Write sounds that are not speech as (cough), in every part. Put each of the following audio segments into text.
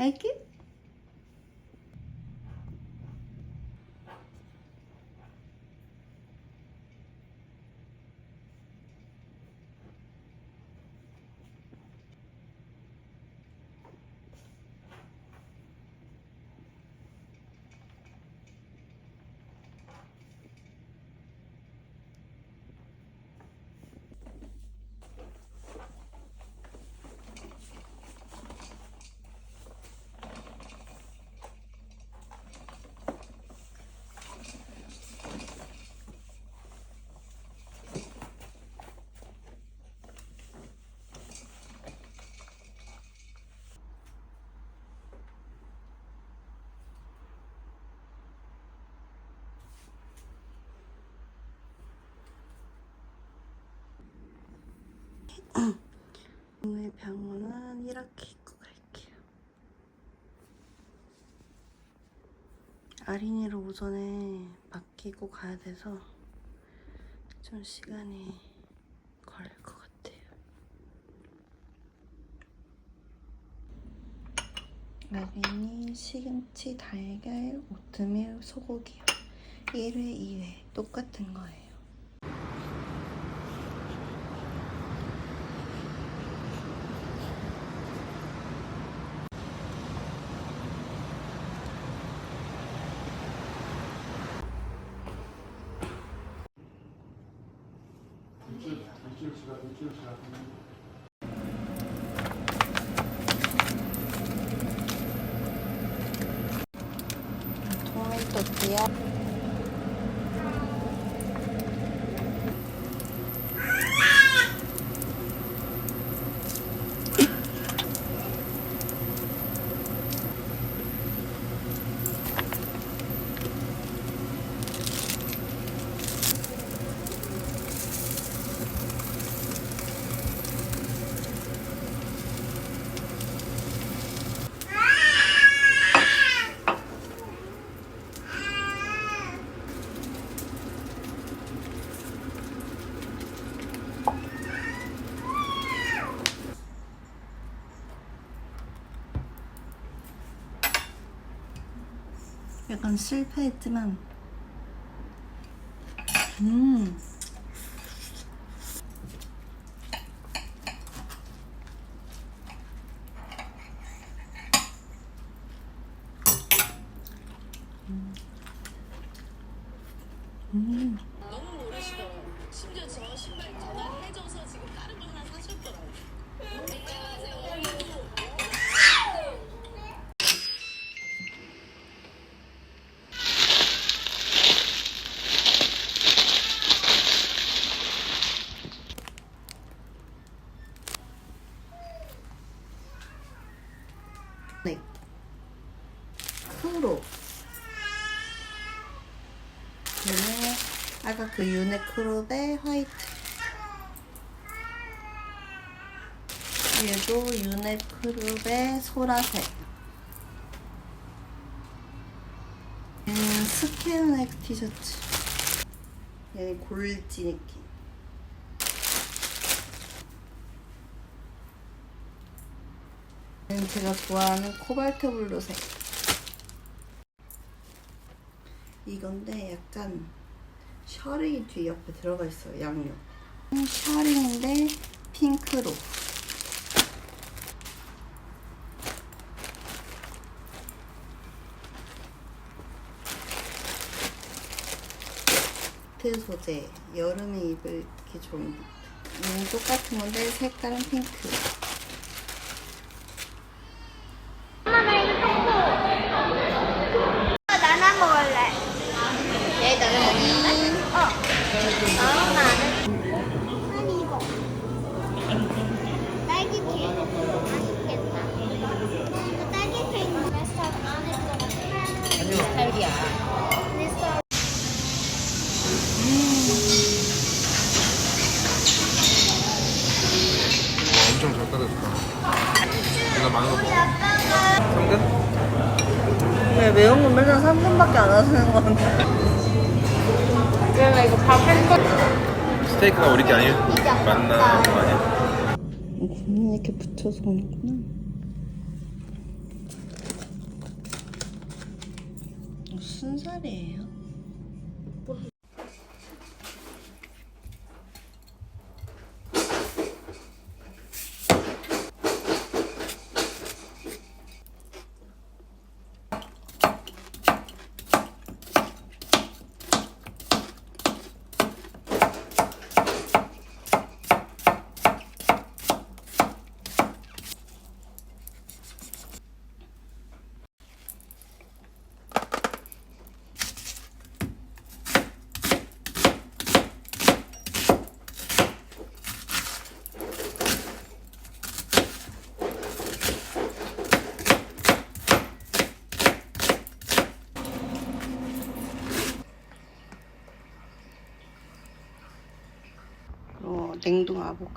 Thank you. 오늘 병원은 이렇게 입고 갈게요. 아린이를 오전에 맡기고 가야 돼서 좀 시간이 걸릴 것 같아요. 아린이 시금치, 달걀, 오트밀, 소고기요. 1회, 2회 똑같은 거예요. ときや。 약간 실패했지만 음 음. 너무 모르시더라고요. 심지어 저 신발 전화해줘서 지금 다른 거 하나 사셨더라고요. 안녕하세요. 네. 크로. 얘는 아까 그 유네크롭의 화이트. 얘도 유네크롭의 소라색. 얘는 스캔넥 티셔츠. 얘는 골지 느낌. 얘는 제가 좋아하는 코발트 블루색. 이건데 약간 셔링이 뒤 옆에 들어가 있어요. 양옆. 음, 셔링인데 핑크로. 니트 소재. 여름에 입을 기 좋은 니트. 음, 똑같은 건데 색깔은 핑크. 나는 건데. 얘나 이거 밥할 거. 스테이크가 우리 게 아니 맞나 그거 아니야? 음, 이렇게 붙여서 오는구나. 어, 순살이에요.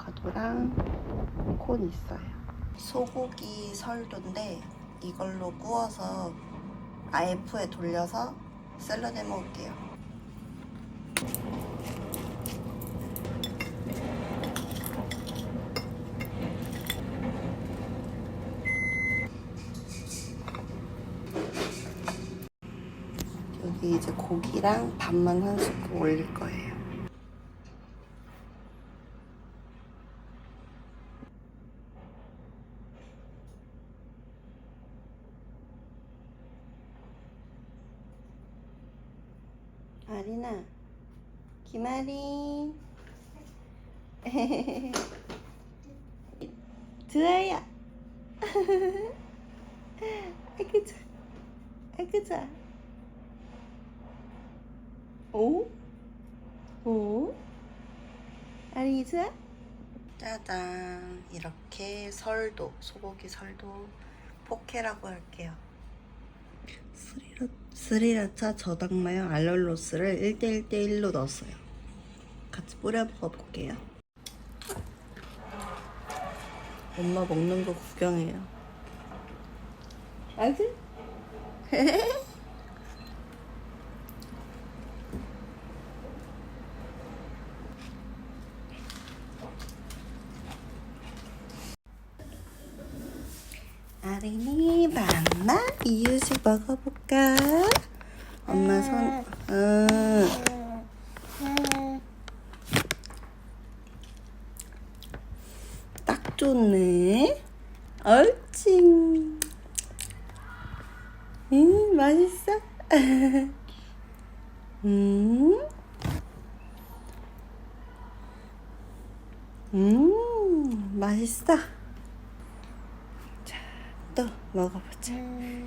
아보카도랑 콘 있어요. 소고기 설도인데 이걸로 구워서 IF에 돌려서 샐러드 해 먹을게요. 여기 이제 고기랑 밥만 한 스푼 올릴 거예요. 아리나. 드아야. 아이고 좋아. 아이고 좋아. 오? 오? 아리 좋아? 짜잔. 이렇게 설도, 소고기 설도 포케라고 할게요. 스리라, 스리라차 저당마요 알룰로스를 1대1대1로 넣었어요. 같이 뿌려 먹어볼게요. 엄마 먹는 거 구경해요. 아들? (laughs) 아린이 맘마 이유식 먹어볼까? 엄마 손, 응. 딱 좋네. 옳지. 음, 맛있어? (laughs) 음. 음, 맛있어. 먹어보자.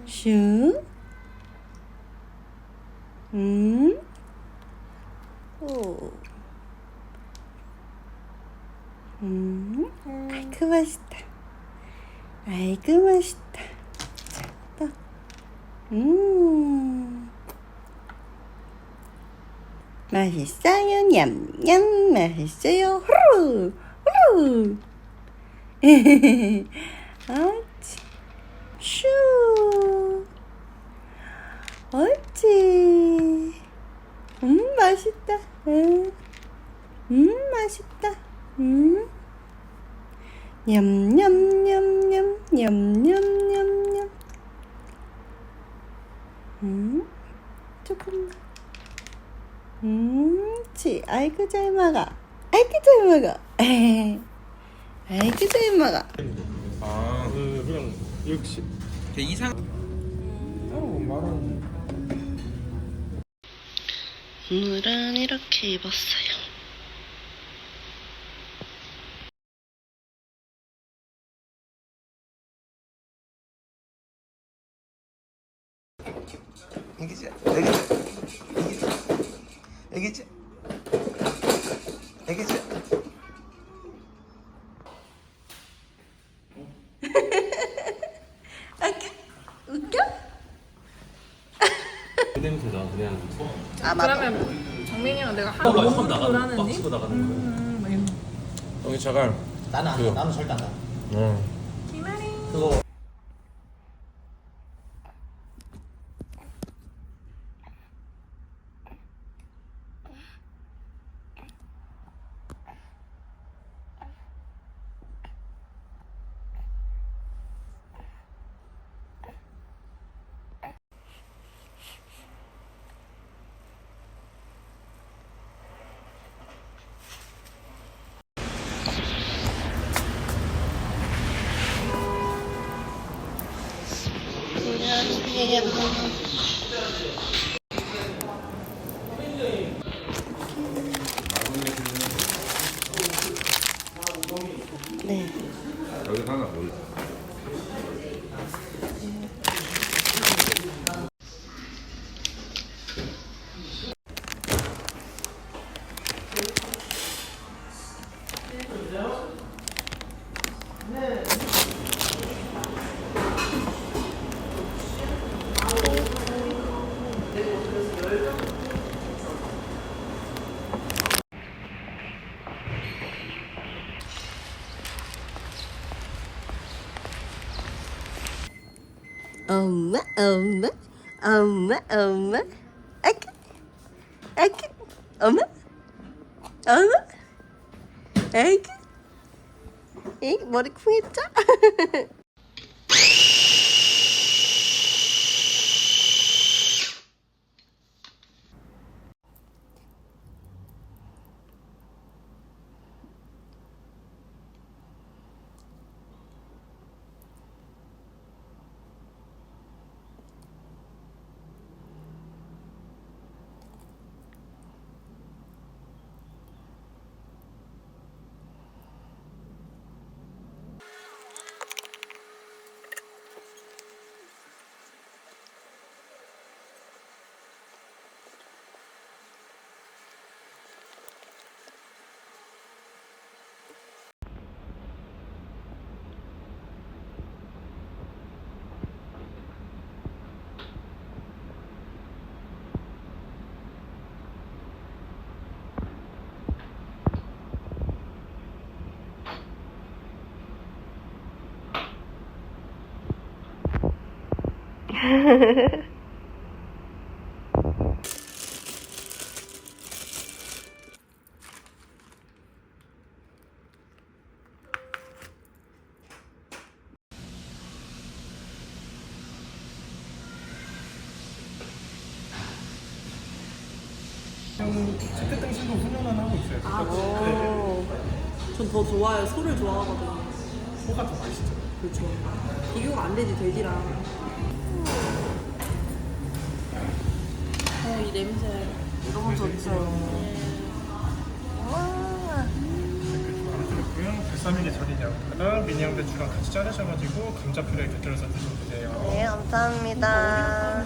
슝. 음. 오. 음. 아이고 맛있다. 아이고 맛있다. 자, 또. 음. 맛있어요. 냠냠. 맛있어요. 후루. 후루. 옳지. 슈. 옳지. 음, 맛있다. 음, 음 맛있다. 음. 냠냠냠냠, 냠냠냠냠. 음, 조금 더. 음, 치. 아이고, 잘 먹어. 아이고, 잘 먹어. (laughs) 아이고, 잘 먹어. 아, 그 그냥 이렇게 이상. 오늘은 이렇게 입었어요. 애기지 애기지 애기지 애기지 그 그냥 아. 그러면 정민이랑 내가 한막 너무 치고 나가는 불안했니? 막 치고 나가는 거예요. 음. 여기 잠깐. 나는 안 그래요. 나는 절대 안 나. 응. 김아리. 그거 네. 엄마 엄마 엄마 엄마 아기 아 기 엄마 엄마 아기 이 머리 쿵했죠? 채택등신도 훈련은 하고 있어요. 아, 전더 좋아요. 소를 좋아하거든요. 소가 더 맛있죠. 그렇죠. 비교가 안 되지 돼지랑. 어, 이 냄새 너무 좋죠. 그렇고요. 발사믹이 절인 양파랑 미니 양 배추랑 같이 자르셔가지고 감자피레 곁들여서 드시면 되세요. 네 감사합니다